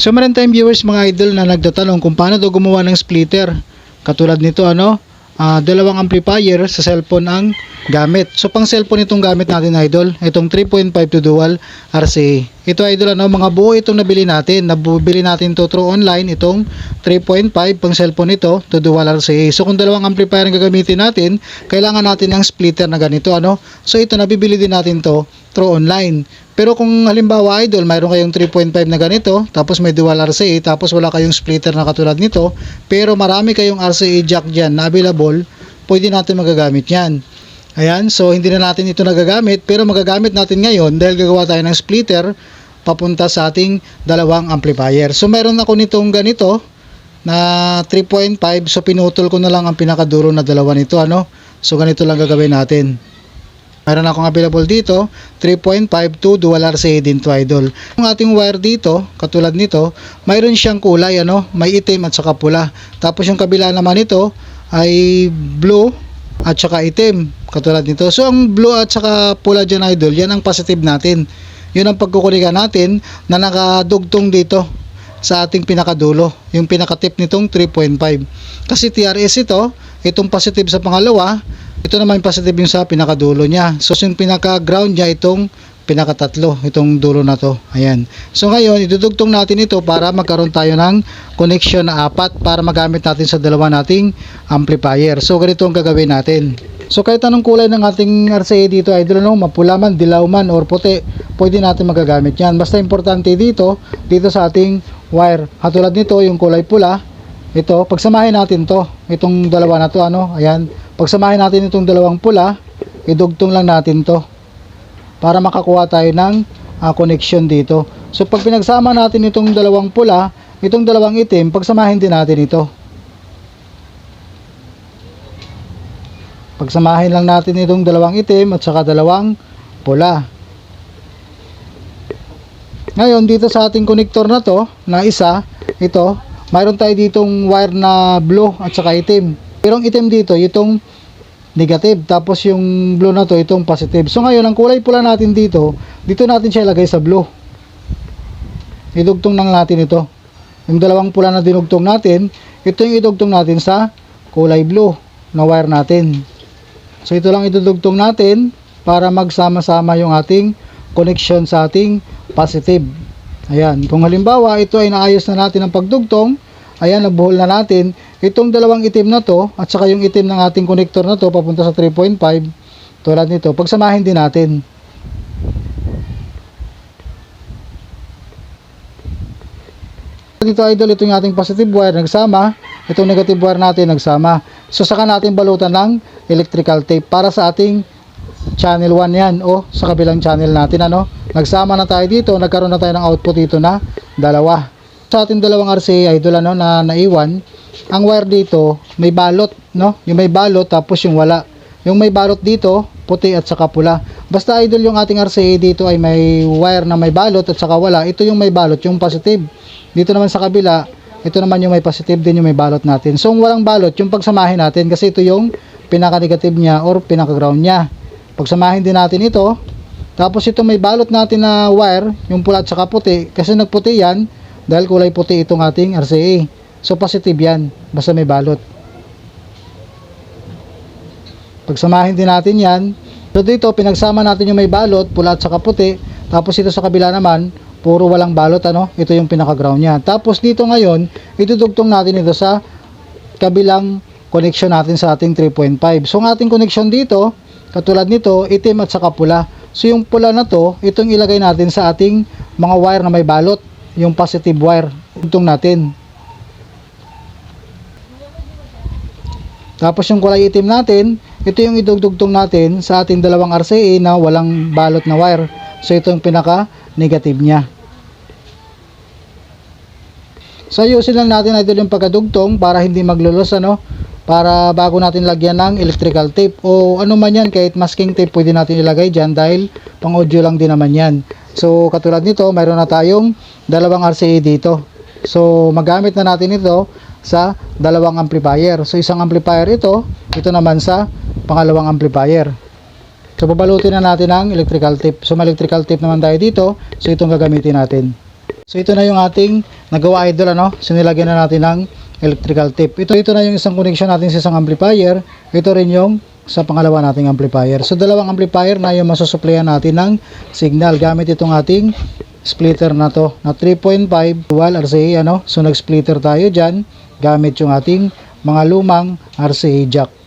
So meron tayong viewers mga idol na nagtatanong kung paano daw gumawa ng splitter. Katulad nito ano, ah, dalawang amplifier sa cellphone ang gamit. So pang cellphone itong gamit natin idol, itong 3.5 to dual RCA. Ito idol ano, mga buo itong nabili natin. Nabili natin to through online itong 3.5 pang cellphone ito to dual RCA. So kung dalawang amplifier ang gagamitin natin, kailangan natin ng splitter na ganito ano. So ito nabibili din natin to through online. Pero kung halimbawa idol, mayroon kayong 3.5 na ganito, tapos may dual RCA, tapos wala kayong splitter na katulad nito, pero marami kayong RCA jack dyan na available, pwede natin magagamit yan. Ayan, so hindi na natin ito nagagamit, pero magagamit natin ngayon dahil gagawa tayo ng splitter papunta sa ating dalawang amplifier. So meron ako nitong ganito na 3.5, so pinutol ko na lang ang pinakadulo na dalawa nito, ano? So ganito lang gagawin natin. Meron akong available dito, 3.5 to dual RCA din to idol. Yung ating wire dito, katulad nito, mayroon siyang kulay, ano, may itim at saka pula. Tapos yung kabila naman nito ay blue at saka itim, katulad nito. So ang blue at saka pula dyan idol, yan ang positive natin. Yun ang pagkukuligan natin na nakadugtong dito sa ating pinakadulo, yung pinakatip nitong 3.5. Kasi TRS ito, itong positive sa pangalawa, ito naman yung positive yung sa pinakadulo niya. So yung pinaka-ground niya itong pinakatatlo, itong dulo na to. Ayan. So ngayon, idudugtong natin ito para magkaroon tayo ng connection na apat para magamit natin sa dalawa nating amplifier. So ganito ang gagawin natin. So kahit anong kulay ng ating RCA dito, idol no, mapula man, dilaw man, or puti, pwede natin magagamit yan. Basta importante dito, dito sa ating wire. Katulad nito, yung kulay pula, ito, pagsamahin natin to, itong dalawa na to, ano, ayan, pagsamahin natin itong dalawang pula, idugtong lang natin to, para makakuha tayo ng ah, connection dito. So, pag pinagsama natin itong dalawang pula, itong dalawang itim, pagsamahin din natin ito. Pagsamahin lang natin itong dalawang itim at saka dalawang pula. Ngayon, dito sa ating connector na to, na isa, ito, mayroon tayo ditong wire na blue at saka itim. Pero itim dito, itong negative. Tapos yung blue na to, itong positive. So ngayon, ang kulay pula natin dito, dito natin siya ilagay sa blue. Idugtong lang natin ito. Yung dalawang pula na dinugtong natin, ito yung idugtong natin sa kulay blue na wire natin. So ito lang idudugtong natin para magsama-sama yung ating connection sa ating positive. Ayan, kung halimbawa ito ay naayos na natin ang pagdugtong, ayan, nabuhol na natin, itong dalawang itim na to, at saka yung itim ng ating connector na to, papunta sa 3.5, tulad nito, pagsamahin din natin. Dito idol, ito yung ating positive wire nagsama, itong negative wire natin nagsama. So saka natin balutan ng electrical tape para sa ating channel 1 yan o sa kabilang channel natin ano. Nagsama na tayo dito, nagkaroon na tayo ng output dito na dalawa. Sa ating dalawang RCA idol ano na naiwan, ang wire dito may balot no, yung may balot tapos yung wala. Yung may balot dito, puti at saka pula. Basta idol yung ating RCA dito ay may wire na may balot at saka wala. Ito yung may balot, yung positive. Dito naman sa kabila, ito naman yung may positive din yung may balot natin. So, yung walang balot, yung pagsamahin natin kasi ito yung pinaka-negative niya or pinaka-ground niya. Pagsamahin din natin ito. Tapos ito may balot natin na wire, yung pula at saka puti. Kasi nagputi yan dahil kulay puti itong ating RCA. So, positive yan. Basta may balot. Pagsamahin din natin yan. So, dito, pinagsama natin yung may balot, pula at saka puti. Tapos ito sa kabila naman, puro walang balot ano ito yung pinaka ground niya tapos dito ngayon itudugtong natin ito sa kabilang connection natin sa ating 3.5 so ang ating connection dito katulad nito itim at saka pula so yung pula na to itong ilagay natin sa ating mga wire na may balot yung positive wire itong natin tapos yung kulay itim natin ito yung idugtugtong natin sa ating dalawang RCA na walang balot na wire so ito yung pinaka negative niya. So ayusin lang natin idol yung pagkadugtong para hindi maglulos ano para bago natin lagyan ng electrical tape o ano man yan kahit masking tape pwede natin ilagay dyan dahil pang audio lang din naman yan. So katulad nito mayroon na tayong dalawang RCA dito. So magamit na natin ito sa dalawang amplifier. So isang amplifier ito, ito naman sa pangalawang amplifier. So babalutin na natin ang electrical tape. So may electrical tape naman tayo dito. So itong gagamitin natin. So ito na yung ating nagawa idol ano. So nilagyan na natin ng electrical tape. Ito ito na yung isang connection natin sa isang amplifier. Ito rin yung sa pangalawa nating amplifier. So dalawang amplifier na yung masusuplayan natin ng signal gamit itong ating splitter na to na 3.5 dual RCA ano. So nag-splitter tayo diyan gamit yung ating mga lumang RCA jack.